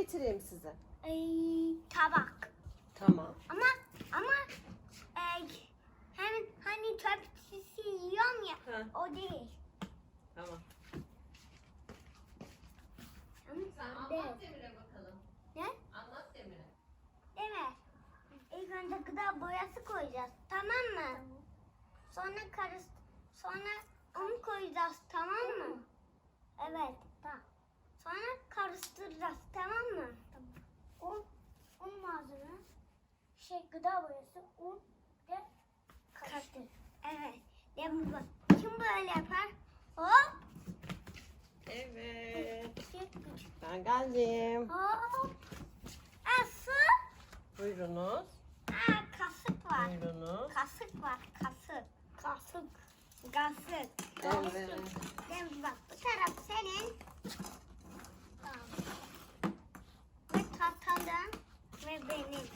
getireyim size? Ay, tabak. Tamam. Ama ama e, hani çöp şişesi yiyorum ya Ha. o değil. Tamam. Demir'e bakalım. Ne? Anlat Demir'e. İlk önce gıda boyası koyacağız. Tamam mı? Sonra karış sonra un koyacağız. Tamam mı? Evet. Tamam. Sonra karıştıracağız. Tamam. Un, un malzeme, şey gıda boyası, un ve karıştır. Evet. Dem bak. Kim böyle yapar? Hop. Evet. Ben geldim. Hop. Su. Buyurunuz. Aa, kasık var. Buyurunuz. Kasık var, kasık. Kasık. Kasık. Evet. Dem bak bu taraf senin. Tamam. Ve tahtadan ve benim.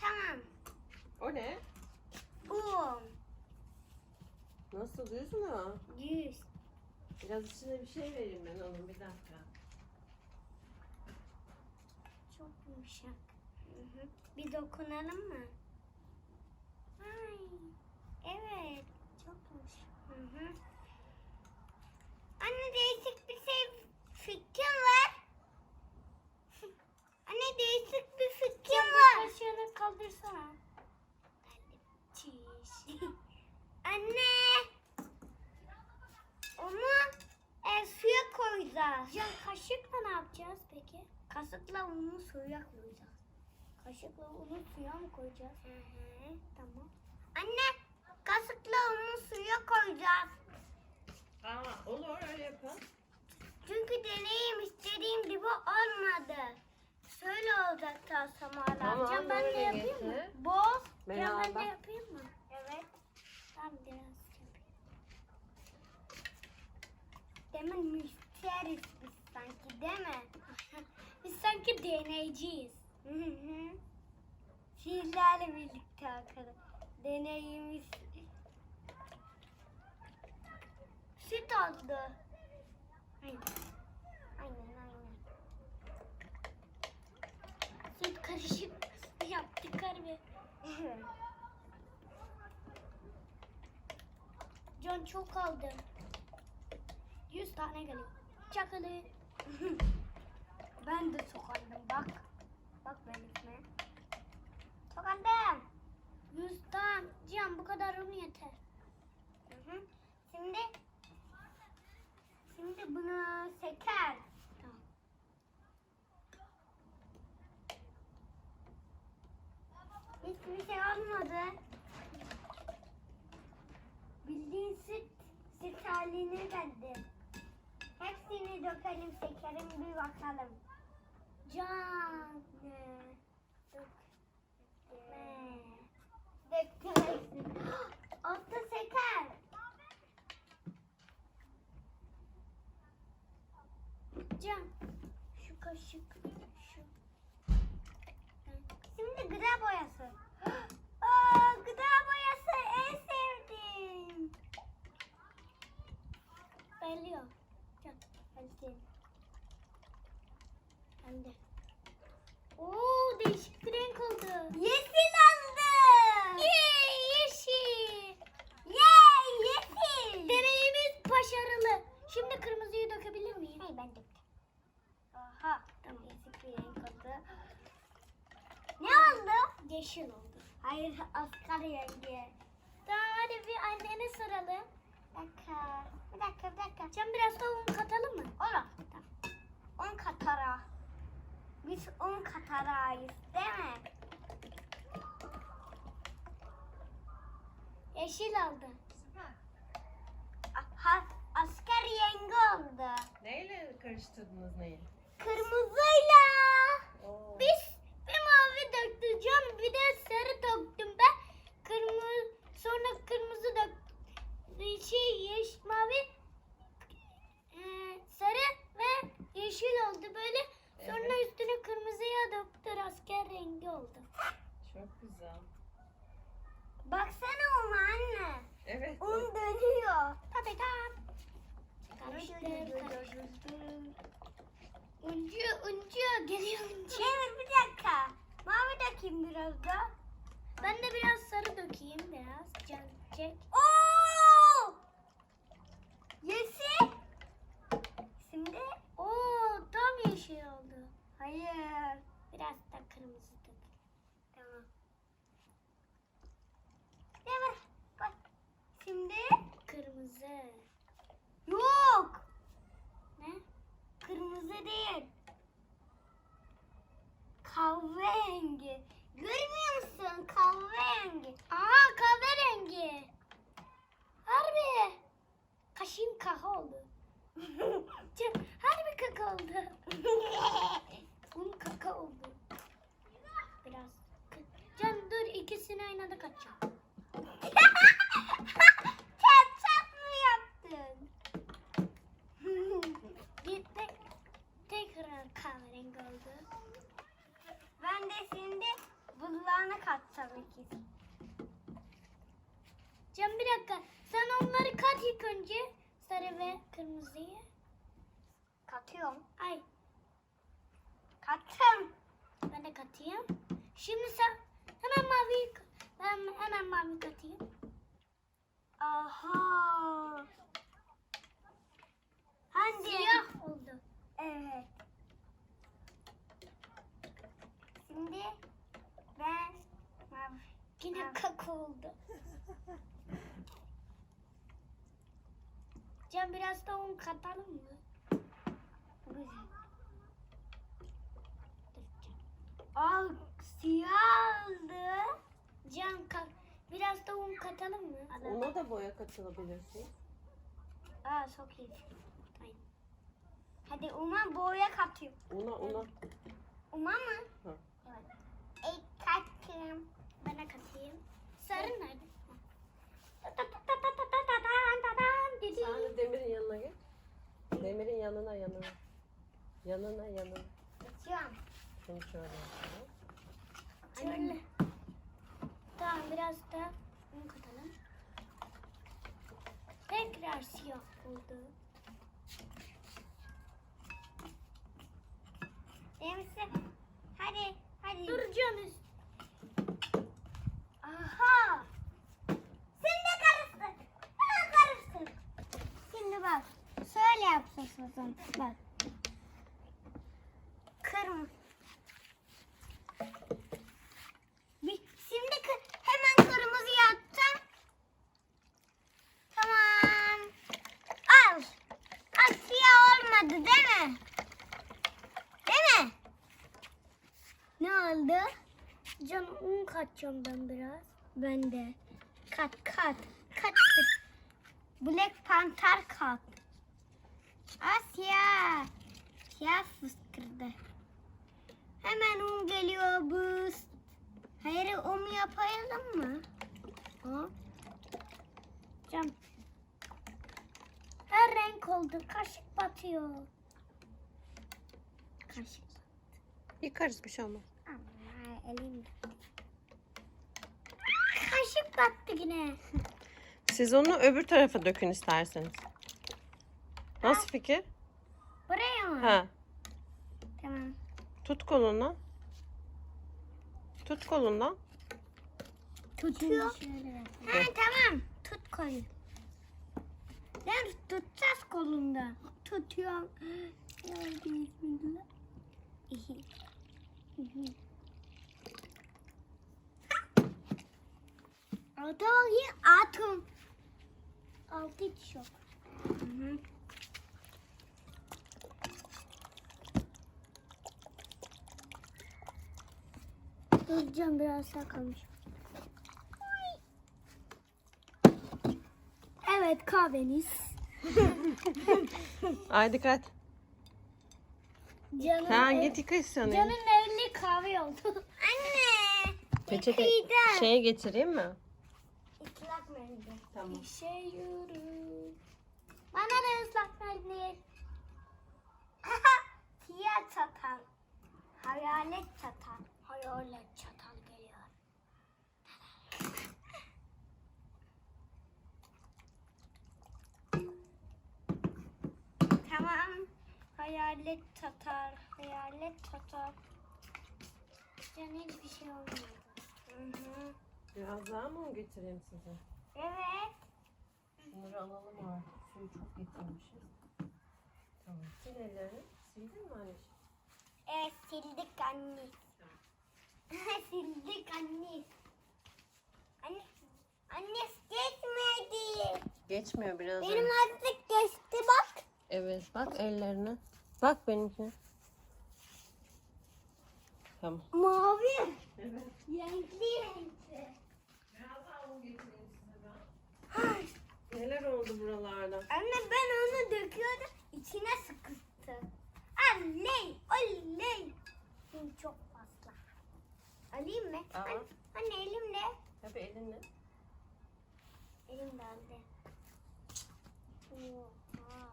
Tamam. O ne? Un. Nasıl düz mü? Yüz. Biraz içine bir şey vereyim ben onun bir dakika. Çok yumuşak. Hı hı. Bir dokunalım mı? Ay. Evet. Çok yumuşak. Hı hı. Anne değişik bir şey fikrim var. Anne değişik bir fikrim var. Kaşığını kaldırsana. Anne. Onu e, suya koyacağız. Ya kaşıkla ne yapacağız peki? Kaşıkla unu suya koyacağız. Kaşıkla unu suya mı koyacağız? Hı hı. Tamam. Anne kaşıkla unu suya koyacağız. Aa, olur öyle yapalım. Çünkü deneyim istediğim gibi olmadı. Şöyle olacak tasamalar. Tamam, Can ben de yapayım mı? getir. Boz. Ben Can ben de yapayım mı? Evet. Tamam biraz yapayım. Demin müşteriyiz biz sanki değil mi? biz sanki deneyciyiz. Sizlerle birlikte arkadaşlar. Deneyimiz süt oldu. Aynen. Aynen aynen. Süt karışık yaptık harbi. Can çok aldım. 100 tane geliyor. Çakalı. ben de çok aldım bak. Bak. Çok aldım. 100 tane. Can bu kadar un yeter. Hı hı. Şimdi Şimdi bunu seker. Tamam. Hiçbir şey olmadı. Bildiğin süt, süt halini verdi. Hepsini dökelim, şekerim bir bakalım. Can. Dök. Döktüm hepsini. Altta şeker. Can. Şu kaşık. Şu. Şimdi gıda boyası. Aa, gıda boyası en sevdiğim. Geliyor. Can. Hadi. Ben de. Oo değişik bir renk oldu. Yeşil oldu. Yay yeşil. Yay yeşil. Deneyimiz başarılı. Şimdi kırmızıyı dökebilir miyim? Hayır ben döktüm. Aha tamam değişik bir renk oldu. Ne oldu? Yeşil oldu. Hayır asgari rengi. Tamam hadi bir annene soralım. Bir dakika. Bir dakika bir dakika. Sen biraz da un katalım mı? Olur. Tamam. Un katara. Biz un katarayız değil mi? Yeşil oldu. Süper. Aha, asker rengi oldu. Neyle karıştırdınız neyi? Kırmızıyla. Oo. Biz bir mavi döktüm, bir de sarı döktüm ben. Kırmızı, sonra kırmızı döktüm. Şey, yeş, mavi, e, sarı ve yeşil oldu böyle. Sonra Evet. üstüne kırmızıya döktü, asker rengi oldu. Çok güzel. Baksana ona anne. Evet. Un dönüyor. Tabii tam. Uncu uncu geliyor uncu. Evet bir dakika. Mavi dökeyim biraz da. Ben de biraz sarı dökeyim biraz. Can çek. Oo! Yeşil. Şimdi Oo tam yeşil oldu. Hayır. Biraz da kırmızı dök. Tamam. Evet. Bak. Şimdi kırmızı. Yok. Ne? Kırmızı değil. Kahverengi. Görmüyor musun? Kahverengi. Aa kahverengi. Harbi. Kaşığım kaka oldu. Harbi kaka oldu. Un kaka oldu. Biraz. Can dur ikisini aynı anda kaçacağım. Ketçap mı yaptın? Gitti. Tekrar kahverengi oldu. Ben de şimdi buzluğuna katacağım ikisi. Can bir dakika. Sen onları kat ilk önce. Sarı ve kırmızıyı. Katıyorum. Ay. Kattım. Ben de katayım. Şimdi sen hemen mavi ben hemen mavi katayım. Aha. Hangi? Siyah oldu. Evet. Şimdi ben mavi. Yine kaka oldu. Can biraz da un katalım mı? Güzel. Al. Can kat. Biraz da un katalım mı? Ona da boya katılabilirsin. Aa çok iyi. Aynen. Hadi uma boya katıyorum. Una una. Uma mı? Hı. Evet. E katayım. Bana katayım. Sarı nerede? Sarı demirin yanına gel. Demirin yanına yanına. Yanına yanına. Geçiyorum. Şunu şöyle yapalım. Şöyle. Tamam biraz da un katalım. Tekrar siyah oldu. Demisi. Hadi, hadi. Duracağınız. Aha. Şimdi karıştır. Hemen karıştır. Şimdi bak. Şöyle yapacaksın. Bak. Kırmızı. Bir- Şimdi kı- hemen kırmızı yapacağım. Tamam. Al. Al siyah olmadı değil mi? Değil mi? Ne oldu? Can un katacağım ben biraz. Ben de. Kat kat. Kat. Black Panther kat. Aa siyah. Fıskırdı. Hemen un geliyor buz. Hayır un yapalım mı? O. Cam. Her renk oldu. Kaşık batıyor. Kaşık. Yıkarız bir şey olmaz. Elim. Kaşık battı yine. Siz onu öbür tarafa dökün isterseniz. Nasıl fikir? Buraya mı? Ha. Tamam. Tut kolunu. Tut kolundan. Tutuyor. Ha tamam. Tut kolu. Ben tutacağız kolunda. Tutuyorum. Ya bismillah. Adayı atım. Altı hiç yok. Hı hı. Duracağım biraz daha kalmış. Evet kahveniz. Ay dikkat. Canım, ev- git yıka istiyorsun. Canın evli kahve oldu. Anne. Peçete yıkayacağım. şeye getireyim mi? Mendil. Tamam. İşiyorum. Bana da ıslak mendil. Siyah çatal. Hayalet çatal. Hayalet çatal geliyor. tamam. Hayalet tatar. Hayalet tatar. Can hiçbir şey olmadı. Hı hı. Biraz daha mı getireyim size? Evet. Bunları alalım artık. Suyu çok getirmişiz. Tamam. Sil ellerini. Sildin mi anneciğim? Evet sildik anne. sildik anne. Anne. Anne geçmedi. Geçmiyor biraz. Benim önce. artık geçti bak. Evet bak ellerine. Bak benimkine. Tamam. Mavi. Evet. Renkli renkli. Biraz daha un getireyim size ben. Neler oldu buralarda? Anne ben onu döküyordum. içine sıkıştı. Oley. Oley. Şimdi çok fazla. Alayım mı? Al. Anne, anne elimle. Tabii elinle. Elimde aldı. Oha.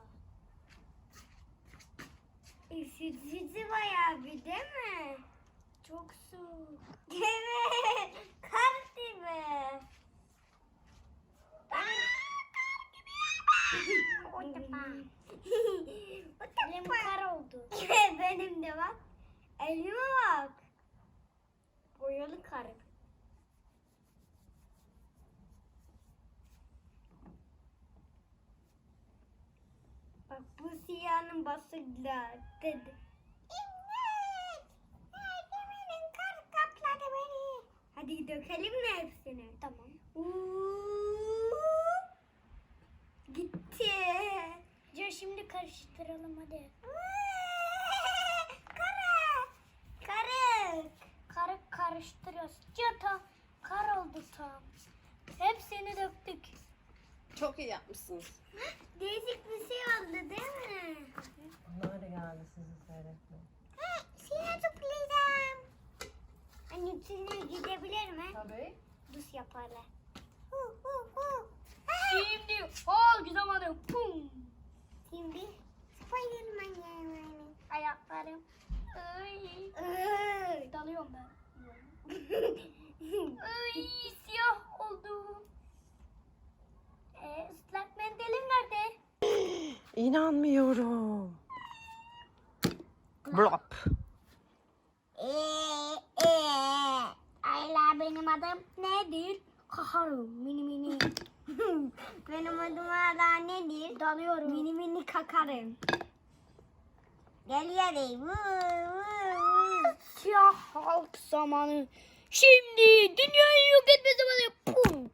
Üşütücü bayağı bir değil mi? Çok soğuk. Evet. Kar gibi. Elim kar oldu. Benim de bak. Elime bak. Boyalı kar. Bak bu siyahın basıkla dedi. İmdat! Nerede kar kapladı beni? Hadi dökelim mi hepsini? Tamam. Gitti. Ya şimdi karıştıralım hadi. Kara. Karıştırıyoruz. Ya tam kar oldu tam. Hepsini döktük. Çok iyi yapmışsınız. Değişik bir şey oldu değil mi? Bunlar da geldi sizi seyretmeye. Şeye zıplayacağım. Anne içine gidebilir mi? Tabii. Dus yaparlar. Şimdi hal zamanı pum. Şimdi Spiderman yani. Ayaklarım. Ay. Ay. Dalıyorum ben. Ay siyah oldu. Ee, ıslak mendilim nerede? İnanmıyorum. Blop. Eee. Ayla benim adım nedir? Kakarım mini mini. benim adım hala nedir? Dalıyorum. Mini mini kakarım. Geliyorum. Vuu, vuu, vuu. Siyah halk zamanı. Şimdi dünyayı yok etme zamanı. Pum.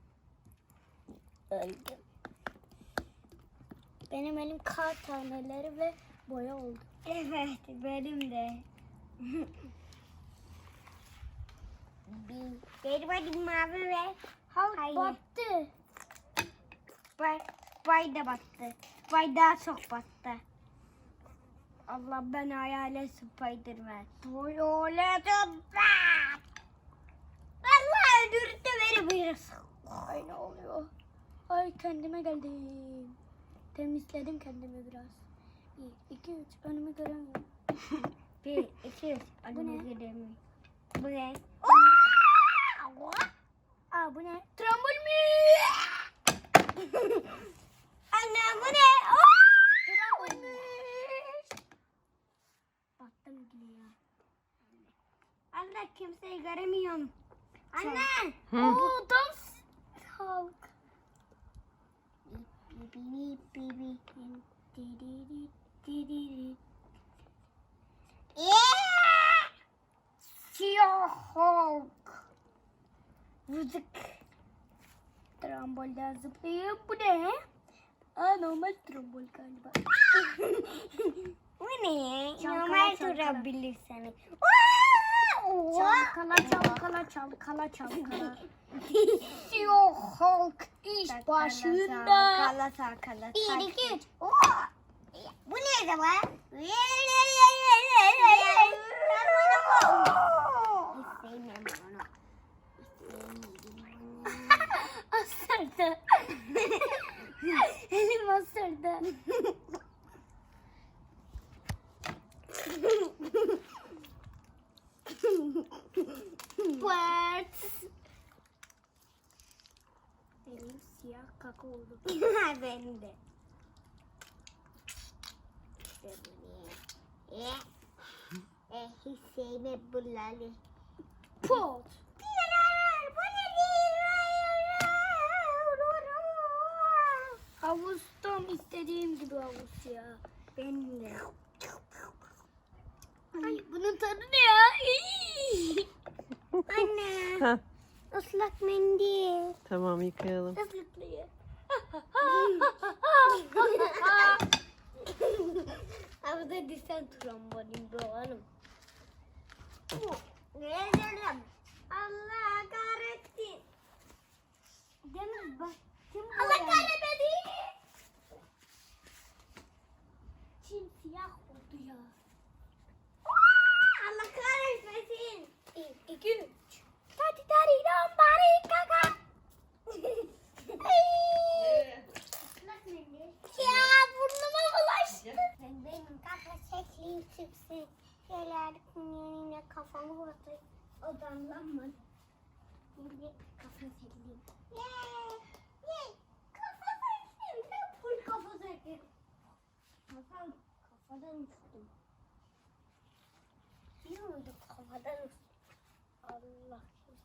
Öldüm. Benim elim kar taneleri ve boya oldu. Evet benim de. benim elim mavi ve Halk Hayır. battı. bay, bay da battı. Bay daha çok battı. Allah ben hayalet Spiderman. Hayalet Spiderman. Allah öldürdü beni birisi. Ay ne oluyor? Ay kendime geldim. Temizledim kendimi biraz. Bir, iki, üç. Önümü göremiyorum. Bir, iki, üç. Bu ne? gidelim. Bu ne? Aa bu ne? Trambolmi. Anne bu ne? Trambolmi. Battım gidiyor. Anne kimseyi göremiyorum. Anne. Hı. Oo dans. Halk. Siyah halk. Vızık. Trambolden zıplayıp bu ne? Aa normal trambol galiba. Bu ne? Normal durabilir seni. Çalkala çalkala çalkala çalkala. Siyah halk iş başında. Çalkala çalkala. Bir, iki, üç. Bu ne onu. Asırdı. Elim asırdı. Pırt. Elim siyah kaka oldu. Benim de. İşte bu ne? Hiç sevmem bunları. Pot. Havuz tam istediğim gibi havuz ya. Benim de. Ay, bunun tadı ne ya? Anne, Heh, ıslak mendil. tamam yıkayalım. Islıklıyor. Havuzda disen trambolin bu hanım. Ne dedim? Allah kahretsin. Demir bak. Kim Allah kahretsin. Çin siyah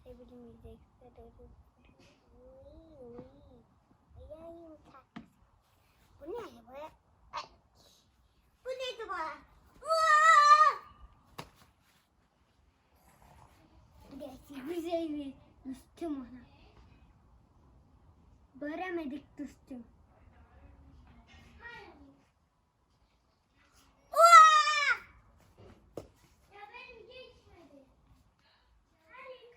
kimse bilmeyecek. Ayağım tak. Bu ne? Ay. Bu bana? Uaa! Gerçi güzel bir düştüm ona. Göremedik düştüm.